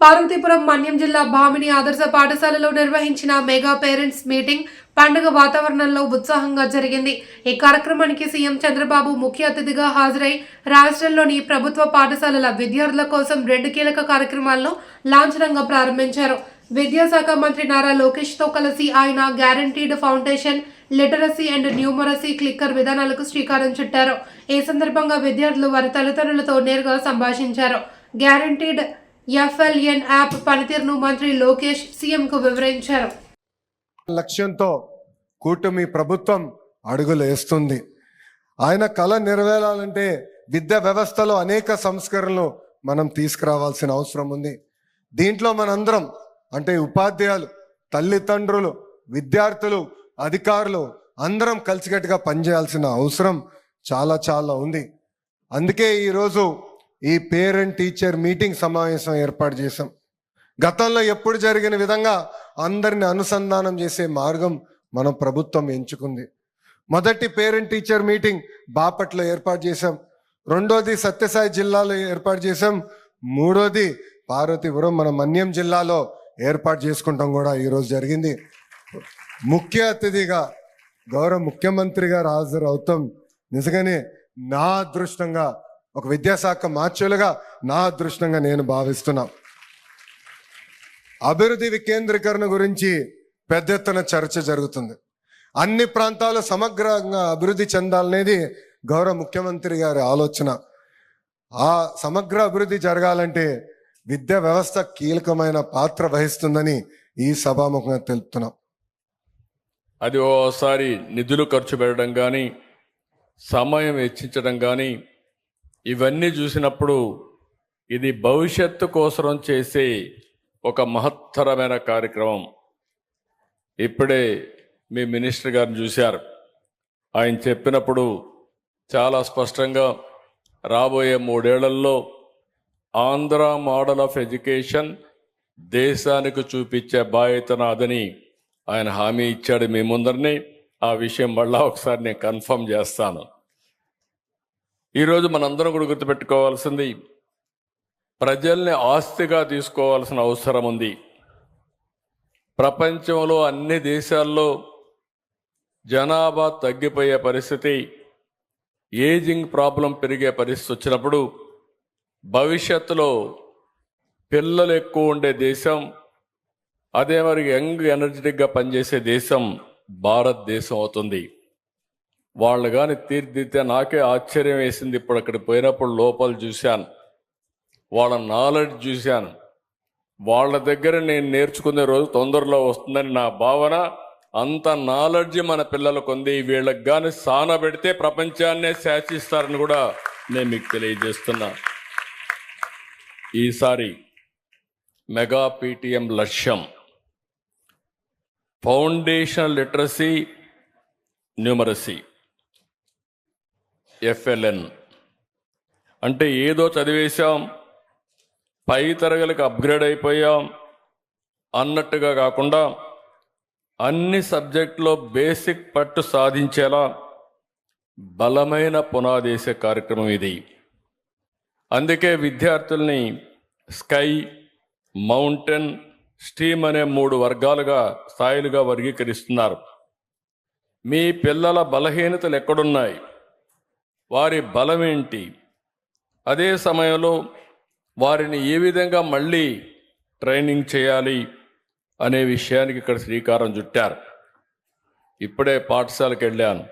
పార్వతీపురం మన్యం జిల్లా భామిని ఆదర్శ పాఠశాలలో నిర్వహించిన మెగా పేరెంట్స్ మీటింగ్ పండుగ వాతావరణంలో ఉత్సాహంగా జరిగింది. ఈ కార్యక్రమానికి సీఎం చంద్రబాబు ముఖ్య అతిథిగా హాజరై రాష్ట్రంలోని ప్రభుత్వ పాఠశాలల విద్యార్థుల కోసం రెండు కీలక కార్యక్రమాలను లాంఛనంగా ప్రారంభించారు. విద్యాశాఖ మంత్రి నారా లోకేష్తో కలిసి ఆయన guaranteed foundation literacy and numeracy clicker విధానాలకు శ్రీకారం చుట్టారు. ఈ సందర్భంగా విద్యార్థులు వారి తల్లిదండ్రులతో నేరుగా సంభాషించారు. గ్యారంటీడ్ ఎఫ్ఎల్ఎన్ యాప్ పనితీరును మంత్రి లోకేష్ సీఎంకు వివరించారు. లక్ష్యంతో కూటమి ప్రభుత్వం అడుగులు వేస్తుంది. ఆయన కళ నెరవేరాలంటే విద్యా వ్యవస్థలో అనేక సంస్కరణలు మనం తీసుకురావాల్సిన అవసరం ఉంది. దీంట్లో మనందరం అంటే ఉపాధ్యాయులు తల్లిదండ్రులు విద్యార్థులు అధికారులు అందరం కలిసికట్టుగా పనిచేయాల్సిన అవసరం చాలా చాలా ఉంది. అందుకే ఈరోజు ఈ పేరెంట్ టీచర్ మీటింగ్ సమావేశం ఏర్పాటు చేశాం. గతంలో ఎప్పుడు జరిగిన విధంగా అందరిని అనుసంధానం చేసే మార్గం మన ప్రభుత్వం ఎంచుకుంది. మొదటి పేరెంట్ టీచర్ మీటింగ్ బాపట్లో ఏర్పాటు చేశాం. రెండోది సత్యసాయి జిల్లాలో ఏర్పాటు చేశాం. మూడోది పార్వతీపురం మన మన్యం జిల్లాలో ఏర్పాటు చేసుకుంటాం కూడా ఈరోజు జరిగింది. ముఖ్య అతిథిగా గౌరవ ముఖ్యమంత్రి గారు హాజరు అవుతాం నిజంగానే నా అదృష్టంగా ఒక విద్యాశాఖ మార్చులుగా నా అదృష్టంగా నేను భావిస్తున్నా. అభివృద్ధి వికేంద్రీకరణ గురించి పెద్ద ఎత్తున చర్చ జరుగుతుంది. అన్ని ప్రాంతాలు సమగ్రంగా అభివృద్ధి చెందాలనేది గౌరవ ముఖ్యమంత్రి గారి ఆలోచన. ఆ సమగ్ర అభివృద్ధి జరగాలంటే విద్యా వ్యవస్థ కీలకమైన పాత్ర వహిస్తుందని ఈ సభాముఖంగా తెలుపుతున్నాం. అది ఓసారి నిధులు ఖర్చు పెట్టడం కానీ సమయం వెచ్చించడం కానీ ఇవన్నీ చూసినప్పుడు ఇది భవిష్యత్తు కోసం చేసే ఒక మహత్తరమైన కార్యక్రమం. ఇప్పుడే మీ మినిస్టర్ గారిని చూశారు. ఆయన చెప్పినప్పుడు చాలా స్పష్టంగా రాబోయే మూడేళ్ళలో ఆంధ్ర మోడల్ ఆఫ్ ఎడ్యుకేషన్ దేశానికి చూపించే బాధ్యత నాదని ఆయన హామీ ఇచ్చాడు మీ ముందరిని. ఆ విషయం మళ్ళా ఒకసారి నేను కన్ఫర్మ్ చేస్తాను. ఈరోజు మనందరం కూడా గుర్తుపెట్టుకోవాల్సింది ప్రజల్ని ఆస్తిగా తీసుకోవాల్సిన అవసరం ఉంది. ప్రపంచంలో అన్ని దేశాల్లో జనాభా తగ్గిపోయే పరిస్థితి ఏజింగ్ ప్రాబ్లం పెరిగే పరిస్థితి వచ్చినప్పుడు భవిష్యత్తులో పిల్లలు ఎక్కువ ఉండే దేశం అదే మరి యంగ్ ఎనర్జెటిక్గా పనిచేసే దేశం భారతదేశం అవుతుంది. వాళ్ళు కానీ తీర్దిద్దే నాకే ఆశ్చర్యం వేసింది. ఇప్పుడు అక్కడ పోయినప్పుడు లోపల చూశాను. వాళ్ళ నాలెడ్జ్ చూశాను. వాళ్ళ దగ్గర నేను నేర్చుకునే రోజు తొందరలో వస్తుందని నా భావన అంత నాలెడ్జ్ మన పిల్లలకు ఉంది వీళ్ళకి కానీ సాన పెడితే ప్రపంచాన్నే శాసిస్తారని కూడా నేను మీకు తెలియజేస్తున్నా. ఈసారి మెగా పీటీఎం లక్ష్యం. Foundation literacy numeracy. ఎఫ్ఎల్ఎన్. అంటే ఏదో చదివేశాం పై తరగతికి అప్గ్రేడ్ అయిపోయాం అన్నట్టుగా కాకుండా అన్ని సబ్జెక్టులో బేసిక్ పట్టు సాధించేలా బలమైన పునాదేసే కార్యక్రమం ఇది. అందుకే విద్యార్థుల్ని స్కై మౌంటైన్ స్టీమ్ అనే మూడు వర్గాలుగా స్థాయిలుగా వర్గీకరిస్తున్నారు. మీ పిల్లల బలహీనతలు ఎక్కడున్నాయి? వారి బలమేంటి? అదే సమయంలో వారిని ఏ విధంగా మళ్ళీ ట్రైనింగ్ చేయాలి అనే విషయానికి ఇక్కడ శ్రీకారం చుట్టారు. ఇప్పుడే పాఠశాలకు వెళ్ళాను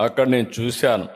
అక్కడ నేను చూశాను.